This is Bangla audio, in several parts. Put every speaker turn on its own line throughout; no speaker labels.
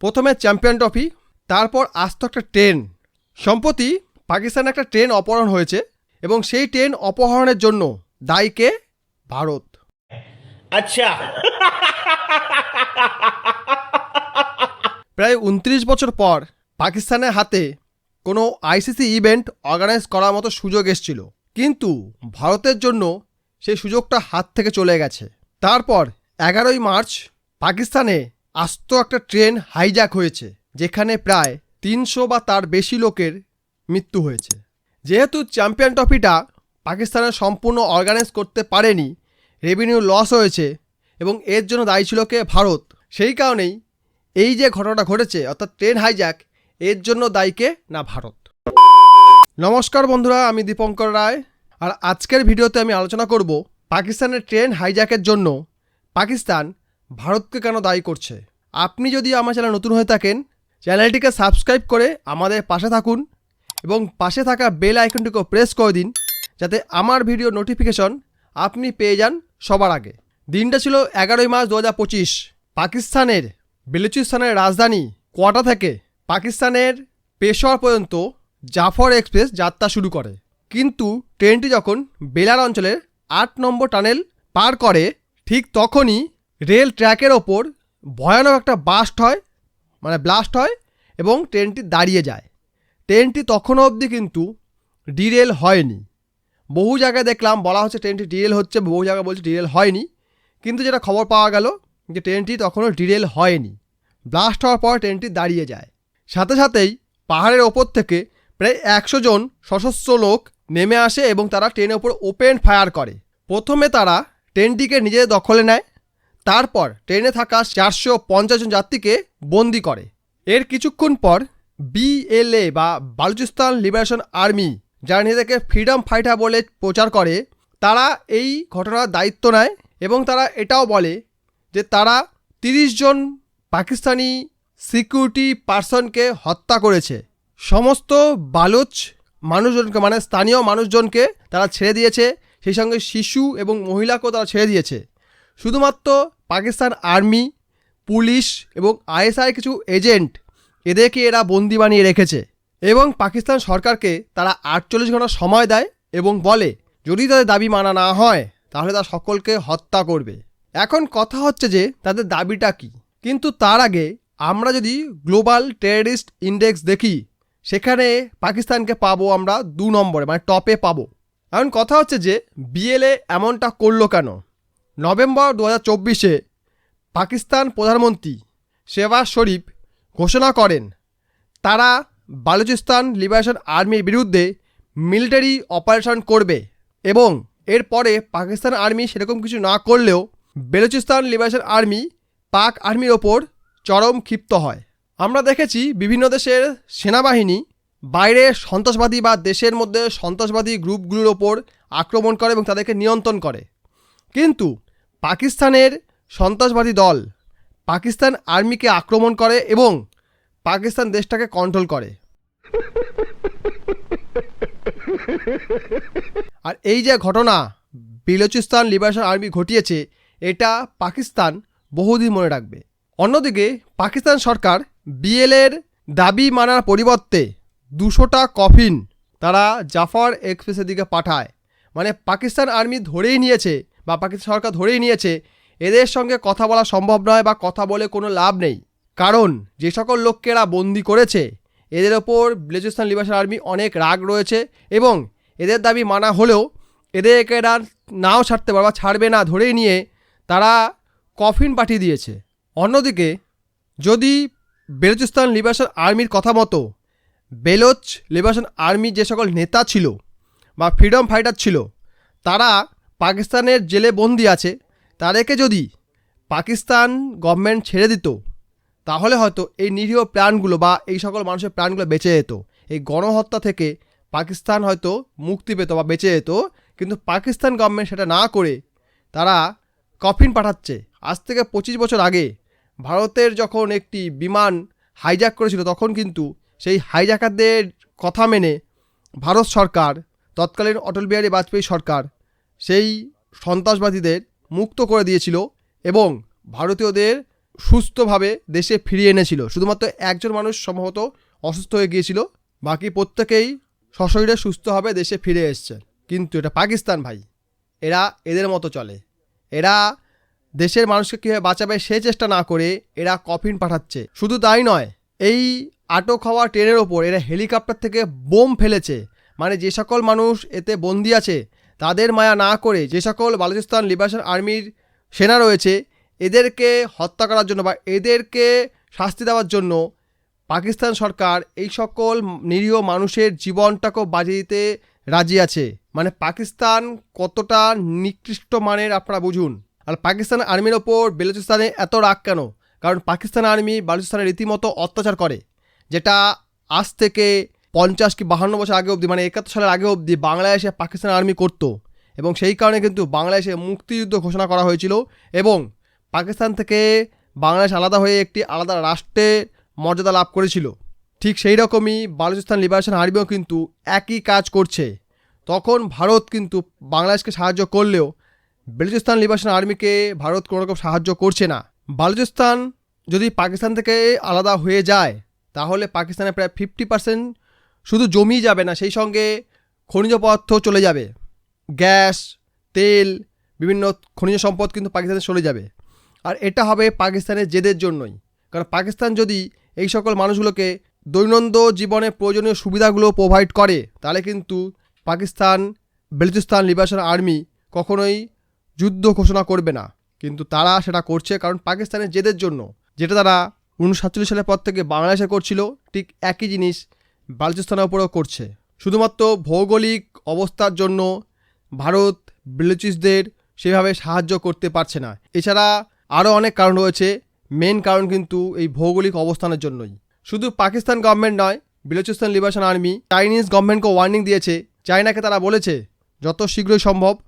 প্রথমে চ্যাম্পিয়ন ট্রফি তারপর আসত একটা ট্রেন। সম্প্রতি পাকিস্তানে একটা ট্রেন অপহরণ হয়েছে এবং সেই ট্রেন অপহরণের জন্য দায়ী কে? ভারত।
আচ্ছা।
প্রায় উনত্রিশ বছর পর পাকিস্তানের হাতে কোনো আইসিসি ইভেন্ট অর্গানাইজ করার মতো সুযোগ এসেছিল। কিন্তু ভারতের জন্য সেই সুযোগটা হাত থেকে চলে গেছে। তারপর এগারোই মার্চ পাকিস্তানে আস্ত একটা ট্রেন হাইজ্যাক হয়েছে, যেখানে প্রায় তিনশো বা তার বেশি লোকের মৃত্যু হয়েছে। যেহেতু চ্যাম্পিয়ন ট্রফিটা পাকিস্তানের সম্পূর্ণ অর্গানাইজ করতে পারেনি রেভিনিউ লস হয়েছে এবং এর জন্য দায়ী ছিল কে? ভারত। সেই কারণেই এই যে ঘটনাটা ঘটেছে, অর্থাৎ ট্রেন হাইজ্যাক এর জন্য দায়ীকে না, ভারত। নমস্কার বন্ধুরা, আমি দীপঙ্কর রায়। আর আজকের ভিডিওতে আমি আলোচনা করব পাকিস্তানের ট্রেন হাইজ্যাকের জন্য পাকিস্তান ভারতকে কেন দায়ী করছে? আপনি যদি আমার চ্যানেল নতুন হয়ে থাকেন, চ্যানেলটিকে সাবস্ক্রাইব করে আমাদের পাশে থাকুন এবং পাশে থাকা বেল আইকনটিকে প্রেস করে দিন যাতে আমার ভিডিও নোটিফিকেশন আপনি পেয়ে যান সবার আগে। দিনটা ছিল এগারোই মার্চ দু পঁচিশ। পাকিস্তানের, বেলুচিস্তানের রাজধানী কোয়াটা থেকে পাকিস্তানের পেশোয়ার পর্যন্ত জাফর এক্সপ্রেস যাত্রা শুরু করে। কিন্তু ট্রেনটি যখন বেলার অঞ্চলের আট নম্বর টানেল পার করে, ঠিক তখনই রেল ট্র্যাকের ওপর ভয়ানক একটা বাস্ট হয় মানে ব্লাস্ট হয় এবং ট্রেনটি দাঁড়িয়ে যায়। ট্রেনটি তখনও অবধি কিন্তু ডিরেল হয়নি। বহু জায়গায় দেখলাম বলা হচ্ছে ট্রেনটি ডিরেল হচ্ছে, বহু জায়গায় বলছে ডিরেল হয়নি। কিন্তু যেটা খবর পাওয়া গেল যে ট্রেনটি তখনও ডিরেল হয়নি। ব্লাস্ট হওয়ার পর ট্রেনটি দাঁড়িয়ে যায়। সাথে সাথেই পাহাড়ের ওপর থেকে প্রায় একশো জন সশস্ত্র লোক নেমে আসে এবং তারা ট্রেনের ওপর ওপেন ফায়ার করে। প্রথমে তারা ট্রেনটিকে নিজেদের দখলে নেয় তারপর ট্রেনে থাকা চারশো পঞ্চাশ জন যাত্রীকে বন্দি করে। এর কিছুক্ষণ পর বিএলএ বা বালুচিস্তান লিবারেশন আর্মি, যারা নিজেদেরকে ফ্রিডম ফাইটার বলে প্রচার করে, তারা এই ঘটনার দায়িত্ব নেয় এবং তারা এটাও বলে যে তারা তিরিশ জন পাকিস্তানি সিকিউরিটি পার্সনকে হত্যা করেছে। সমস্ত বালুচ মানুষজনকে মানে স্থানীয় মানুষজনকে তারা ছেড়ে দিয়েছে, সেই সঙ্গে শিশু এবং মহিলাকেও তারা ছেড়ে দিয়েছে। শুধুমাত্র পাকিস্তান আর্মি, পুলিশ এবং আইএসআই কিছু এজেন্ট এদেরকে এরা বন্দি বানিয়ে রেখেছে এবং পাকিস্তান সরকারকে তারা আটচল্লিশ ঘণ্টা সময় দেয় এবং বলে, যদি তাদের দাবি মানা না হয়, তাহলে তারা সকলকে হত্যা করবে। এখন কথা হচ্ছে যে, তাদের দাবিটা কি? কিন্তু তার আগে আমরা যদি গ্লোবাল টেররিস্ট ইন্ডেক্স দেখি, সেখানে পাকিস্তানকে পাবো আমরা দু নম্বরে মানে টপে পাবো। এখন কথা হচ্ছে যে, বিএলএ এমনটা করল কেন? নভেম্বর দু চব্বিশে পাকিস্তান প্রধানমন্ত্রী শেবাজ শরীফ ঘোষণা করেন, তারা বালুচিস্তান লিবারেশন আর্মির বিরুদ্ধে মিলিটারি অপারেশন করবে এবং এরপরে পাকিস্তান আর্মি সেরকম কিছু না করলেও বেলুচিস্তান লিবারেশন আর্মি পাক আর্মির ওপর চরম ক্ষিপ্ত হয়। আমরা দেখেছি বিভিন্ন দেশের সেনাবাহিনী বাইরে সন্ত্রাসবাদী বা দেশের মধ্যে সন্ত্রাসবাদী গ্রুপগুলোর ওপর আক্রমণ করে এবং তাদেরকে নিয়ন্ত্রণ করে। কিন্তু পাকিস্তানের সন্ত্রাসবাদী দল পাকিস্তান আর্মিকে আক্রমণ করে এবং পাকিস্তান দেশটাকে কন্ট্রোল করে। আর এই যে ঘটনা, বিলোচিস্তান লিবারেশন আর্মি ঘটিয়েছে, এটা পাকিস্তান বহুদিন মনে রাখবে। অন্যদিকে, পাকিস্তান সরকার বিএলের দাবি মানার পরিবর্তে দুশোটা কফিন তারা জাফর এক্সপ্রেসের দিকে পাঠায়। মানে পাকিস্তান আর্মি ধরেই নিয়েছে বা পাকিস্তান সরকার ধরেই নিয়েছে। এদের সঙ্গে কথা বলা সম্ভব নয় বা কথা বলে কোনো লাভ নেই। কারণ, যে সকল লোককে এরা বন্দি করেছে, এদের ওপর বেলুচিস্তান লিবারেশন আর্মি অনেক রাগ রয়েছে এবং এদের দাবি মানা হলেও এদেরকে এরা নাও ছাড়তে পারবে ছাড়বে না ধরেই নিয়ে তারা কফিন পাঠিয়ে দিয়েছে। অন্যদিকে, যদি বেলুচিস্তান লিবারেশন আর্মির কথা মতো বেলোচ লিবারেশন আর্মির যে সকল নেতা ছিল বা ফ্রিডম ফাইটার ছিল, তারা পাকিস্তানের জেলে বন্দি আছে, তাদেরকে যদি পাকিস্তান গভর্নমেন্ট ছেড়ে দিত, তাহলে হয়তো এই নিরীহ প্রাণগুলো বা এই সকল মানুষের প্রাণগুলো বেঁচে যেত। এই গণহত্যা থেকে পাকিস্তান হয়তো মুক্তি পেত বা বেঁচে যেত, কিন্তু পাকিস্তান গভর্নমেন্ট সেটা না করে তারা কফিন পাঠাচ্ছে। আজ থেকে পঁচিশ বছর আগে ভারতের যখন একটি বিমান হাইজ্যাক করেছিল, তখন কিন্তু সেই হাইজ্যাকারদের কথা মেনে ভারত সরকার, তৎকালীন অটল বিহারী বাজপেয়ী সরকার সেই সন্ত্রাসবাদীদের মুক্ত করে দিয়েছিল এবং ভারতীয়দের সুস্থভাবে দেশে ফিরিয়ে এনেছিল। শুধুমাত্র একজন মানুষ সম্ভবত অসুস্থ হয়ে গিয়েছিল, বাকি প্রত্যেকেই সশরীরে সুস্থভাবে দেশে ফিরে এসছে। কিন্তু এটা পাকিস্তান ভাই, এরা এদের মতো চলে। এরা দেশের মানুষকে কীভাবে বাঁচাবে সে চেষ্টা না করে এরা কফিন পাঠাচ্ছে। শুধু তাই নয়, এই আটক হওয়া ট্রেনের ওপর এরা হেলিকপ্টার থেকে বোম ফেলেছে। মানে যে সকল মানুষ এতে বন্দি আছে তাদের মায়া না করে যে সকল বালুচিস্তান লিবারেশন আর্মির সেনা রয়েছে, এদেরকে হত্যা করার জন্য বা এদেরকে শাস্তি দেওয়ার জন্য পাকিস্তান সরকার এই সকল নিরীহ মানুষের জীবনটাকেও বাজিয়ে দিতে রাজি আছে। মানে পাকিস্তান কতটা নিকৃষ্ট মানের আপনারা বুঝুন। আর পাকিস্তান আর্মির ওপর বেলুচিস্তানে এত রাগ কেন? কারণ পাকিস্তান আর্মি বালুচিস্তানে রীতিমতো অত্যাচার করে, যেটা আজ থেকে পঞ্চাশ কি বাহান্ন বছর আগে অবধি মানে একাত্তর সালের আগে অবধি বাংলাদেশে পাকিস্তান আর্মি করতো এবং সেই কারণে কিন্তু বাংলাদেশে মুক্তিযুদ্ধ ঘোষণা করা হয়েছিল এবং পাকিস্তান থেকে বাংলাদেশ আলাদা হয়ে একটি আলাদা রাষ্ট্রে মর্যাদা লাভ করেছিল। ঠিক সেই রকমই বালুচিস্তান লিবারেশন আর্মিও কিন্তু একই কাজ করছে। তখন ভারত কিন্তু বাংলাদেশকে সাহায্য করলেও বেলুচিস্তান লিবারেশন আর্মিকে ভারত কোনো রকম সাহায্য করছে না। বালুচিস্তান যদি পাকিস্তান থেকে আলাদা হয়ে যায়, তাহলে পাকিস্তানে প্রায় ফিফটি পার্সেন্ট শুধু জমি যাবে না, সেই সঙ্গে খনিজ পদার্থ চলে যাবে। গ্যাস, তেল, বিভিন্ন খনিজ সম্পদ কিন্তু পাকিস্তানে চলে যাবে। আর এটা হবে পাকিস্তানের জেদের জন্যই। কারণ পাকিস্তান যদি এই সকল মানুষগুলোকে দৈনন্দিন জীবনে প্রয়োজনীয় সুবিধাগুলো প্রোভাইড করে, তাহলে কিন্তু পাকিস্তান, বেলুচিস্তান, লিবারেশন আর্মি কখনোই যুদ্ধ ঘোষণা করবে না। কিন্তু তারা সেটা করছে কারণ পাকিস্তানের জেদের জন্য। যেটা তারা উনিশশো সাতচল্লিশ সালের পর থেকে বাংলাদেশে করছিল, ঠিক একই জিনিস বালুচিস্তানের উপরেও করছে। শুধুমাত্র ভৌগোলিক অবস্থার জন্য ভারত বেলুচিসদের সেভাবে সাহায্য করতে পারছে না। এছাড়া আরও অনেক কারণ রয়েছে। মেন কারণ কিন্তু এই ভৌগোলিক অবস্থানের জন্যই। শুধু পাকিস্তান গভর্নমেন্ট নয় বেলুচিস্তান লিবারেশন আর্মি, চাইনিজ গভর্নমেন্টকে ওয়ার্নিং দিয়েছে। চায়নাকে তারা বলেছে, যত শীঘ্রই সম্ভব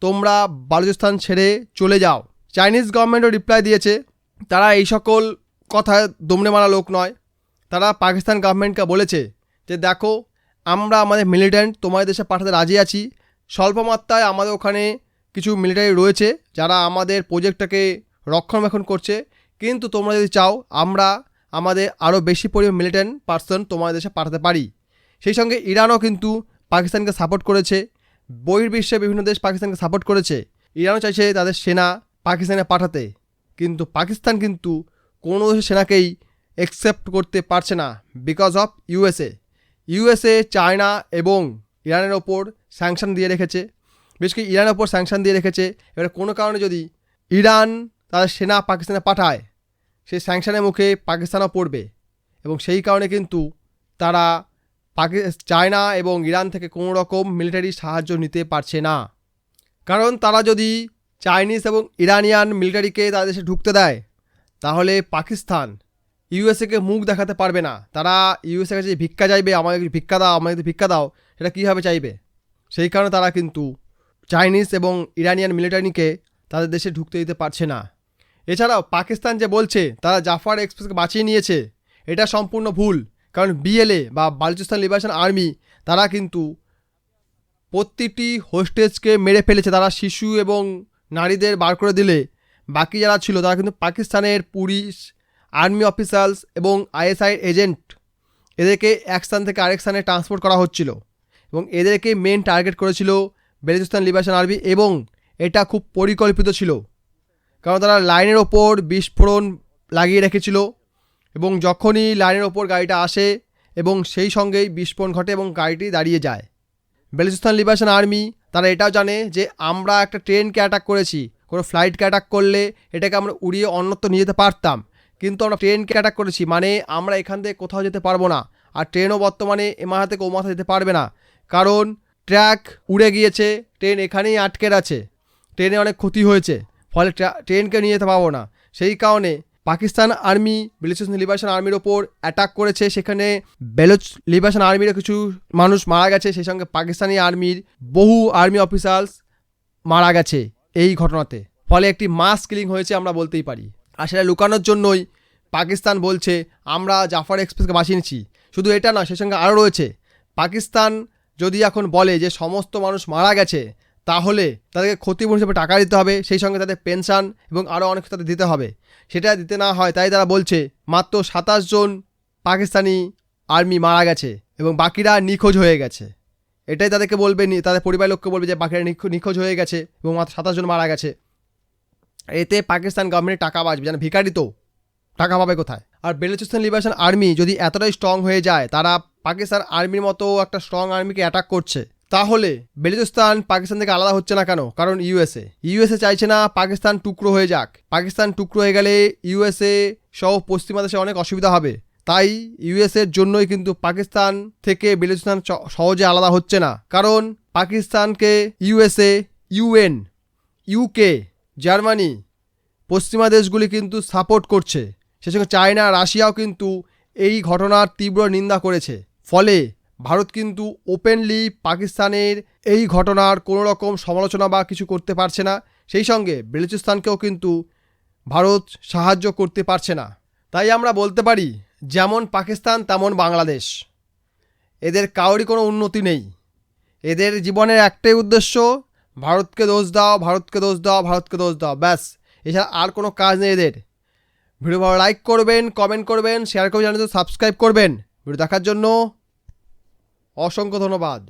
তোমরা বালুচিস্তান ছেড়ে চলে যাও। চাইনিজ গভর্নমেন্টও রিপ্লাই দিয়েছে, তারা এই সকল কথায় দমনে মারা লোক নয়। তারা পাকিস্তান গভর্নমেন্টকে বলেছে যে দেখো, আমরা আমাদের মিলিটেন্ট তোমাদের দেশে পাঠাতে রাজি আছি। স্বল্প মাত্রায় আমাদের ওখানে কিছু মিলিটারি রয়েছে যারা আমাদের প্রজেক্টটাকে রক্ষণাবেক্ষণ করছে। কিন্তু তোমরা যদি চাও, আমরা আমাদের আরও বেশি পরিমাণ মিলিটেন্ট পার্সন তোমাদের দেশে পাঠাতে পারি। সেই সঙ্গে ইরানও কিন্তু পাকিস্তানকে সাপোর্ট করেছে। বহির্বিশ্বে বিভিন্ন দেশ পাকিস্তানকে সাপোর্ট করেছে। ইরানও চাইছে তাদের সেনা পাকিস্তানে পাঠাতে। কিন্তু পাকিস্তান কিন্তু কোনো দেশের সেনাকেই অ্যাকসেপ্ট করতে পারছে না because of USA USA, China এবং ইরানের ওপর স্যাংশন দিয়ে রেখেছে। বেশ কি ইরানের ওপর স্যাংশন দিয়ে রেখেছে। এবারে কোনো কারণে যদি ইরান তাদের সেনা পাকিস্তানে পাঠায়, সেই স্যাংশনের মুখে পাকিস্তানও পড়বে এবং সেই কারণে কিন্তু তারা পাকি, চায়না এবং ইরান থেকে কোনো রকম মিলিটারি সাহায্য নিতে পারছে না। কারণ তারা যদি চাইনিজ এবং ইরানিয়ান মিলিটারিকে তাদের দেশে ঢুকতে দেয়, তাহলে পাকিস্তান ইউএসএকে মুখ দেখাতে পারবে না। তারা ইউএসএ কাছে ভিক্ষা চাইবে, আমাকে ভিক্ষা দাও, আমাকে ভিক্ষা দাও, সেটা কীভাবে চাইবে? সেই কারণে তারা কিন্তু চাইনিজ এবং ইরানিয়ান মিলিটারিকে তাদের দেশে ঢুকতে দিতে পারছে না। এছাড়াও পাকিস্তান যে বলছে, তারা জাফার এক্সপ্রেসকে বাঁচিয়ে নিয়েছে, এটা সম্পূর্ণ ভুল। কারণ বিএলএ বা বালুচিস্তান লিবারেশন আর্মি, তারা কিন্তু প্রতিটি হোস্টেজকে মেরে ফেলেছে। তারা শিশু এবং নারীদের বার করে দিলে, বাকি যারা ছিল, তারা কিন্তু পাকিস্তানের পুলিশ আর্মি অফিসার্স এবং আইএসআই এজেন্ট। এদেরকে এক স্থান থেকে আরেক স্থানে ট্রান্সপোর্ট করা হচ্ছিল এবং এদেরকে মেন টার্গেট করেছিল বেলুচিস্তান লিবারেশন আর্মি এবং এটা খুব পরিকল্পিত ছিল। কারণ তারা লাইনের ওপর বিস্ফোরণ লাগিয়ে রেখেছিল এবং যখনই লাইনের ওপর গাড়িটা আসে এবং সেই সঙ্গেই বিস্ফোরণ ঘটে এবং গাড়িটি দাঁড়িয়ে যায়। বেলুচিস্তান লিবারেশন আর্মি, তারা এটাও জানে যে আমরা একটা ট্রেনকে অ্যাটাক করেছি, কোনো ফ্লাইটকে অ্যাটাক করলে এটাকে আমরা উড়িয়ে অন্যত্র নিয়ে যেতে পারতাম। কিন্তু আমরা ট্রেনকে অ্যাটাক করেছি মানে আমরা এখান থেকে কোথাও যেতে পারব না। আর ট্রেনও বর্তমানে এ মাথা থেকে ও মাথা যেতে পারবে না। কারণ ট্র্যাক উড়ে গিয়েছে, ট্রেন এখানেই আটকে আছে। ট্রেনে অনেক ক্ষতি হয়েছে, ফলে ট্রা- ট্রেনকে নিয়ে যেতে পারব না। সেই কারণে পাকিস্তান আর্মি বেলুচিস্তান লিবারেশন আর্মির ওপর অ্যাটাক করেছে। সেখানে বেলুচ লিবারেশন আর্মিরও কিছু মানুষ মারা গেছে। সেই সঙ্গে পাকিস্তানি আর্মির বহু আর্মি অফিসার্স মারা গেছে এই ঘটনাতে। ফলে একটি মাস কিলিং হয়েছে আমরা বলতেই পারি। আর সেটা লুকানোর জন্যই পাকিস্তান বলছে, আমরা জাফার এক্সপ্রেসকে বাঁচিয়ে নিচ্ছি। শুধু এটা না সেই সঙ্গে আরও রয়েছে, পাকিস্তান যদি এখন বলে যে সমস্ত মানুষ মারা গেছে, তাহলে তাদেরকে ক্ষতিপূরণ হিসেবে টাকা দিতে হবে, সেই সঙ্গে তাদের পেনশন এবং আরও অনেক তাদের দিতে হবে। সেটা দিতে না হয়, তাই তারা বলছে, মাত্র সাতাশ জন পাকিস্তানি আর্মি মারা গেছে এবং বাকিরা নিখোঁজ হয়ে গেছে। এটাই তাদেরকে বলবে তাদের পরিবার লোককে বলবে যে, বাকিরা নিখো- নিখোঁজ হয়ে গেছে এবং মাত্র সাতাশ জন মারা গেছে। এতে পাকিস্তান গভর্নমেন্ট টাকা বাঁচবে। যেন ভিকারি তো। টাকা পাবে কোথায়? আর বেলুচিস্তান লিবারেশন আর্মি যদি এতটাই স্ট্রং হয়ে যায়, তারা পাকিস্তান আর্মির মতো একটা স্ট্রং আর্মিকে অ্যাটাক করছে, তাহলে বেলুচিস্তান পাকিস্তান থেকে আলাদা হচ্ছে না কেন? কারণ ইউএসএ ইউএসএ চাইছে না পাকিস্তান টুকরো হয়ে যাক। পাকিস্তান টুকরো হয়ে গেলে ইউএসএ সহ পশ্চিমা দেশে অনেক অসুবিধা হবে। তাই ইউএসএর জন্যই কিন্তু পাকিস্তান থেকে বেলুচিস্তান সহজে আলাদা হচ্ছে না। কারণ পাকিস্তানকে ইউএসএ ইউএন ইউকে জার্মানি, পশ্চিমা দেশগুলি কিন্তু সাপোর্ট করছে। সে সঙ্গে চায়না, রাশিয়াও কিন্তু এই ঘটনার তীব্র নিন্দা করেছে। ফলে ভারত কিন্তু ওপেনলি পাকিস্তানের এই ঘটনার কোনো রকম সমালোচনা বা কিছু করতে পারছে না। সেই সঙ্গে বেলুচিস্তানকেও কিন্তু ভারত সাহায্য করতে পারছে না। তাই আমরা বলতে পারি, যেমন পাকিস্তান, তেমন বাংলাদেশ। এদের কাউরই কোনো উন্নতি নেই। এদের জীবনের একটাই উদ্দেশ্য ভারতকে দোষ দাও, ভারতকে দোষ দাও, ভারতকে দোষ দাও, ব্যাস। এছাড়া আর কোনো কাজ নেই এদের। ভিডিও ভালো লাইক করবেন কমেন্ট করবেন শেয়ার করবেন জানাতে সাবস্ক্রাইব করবেন। ভিডিও দেখার জন্য অসংখ্য ধন্যবাদ।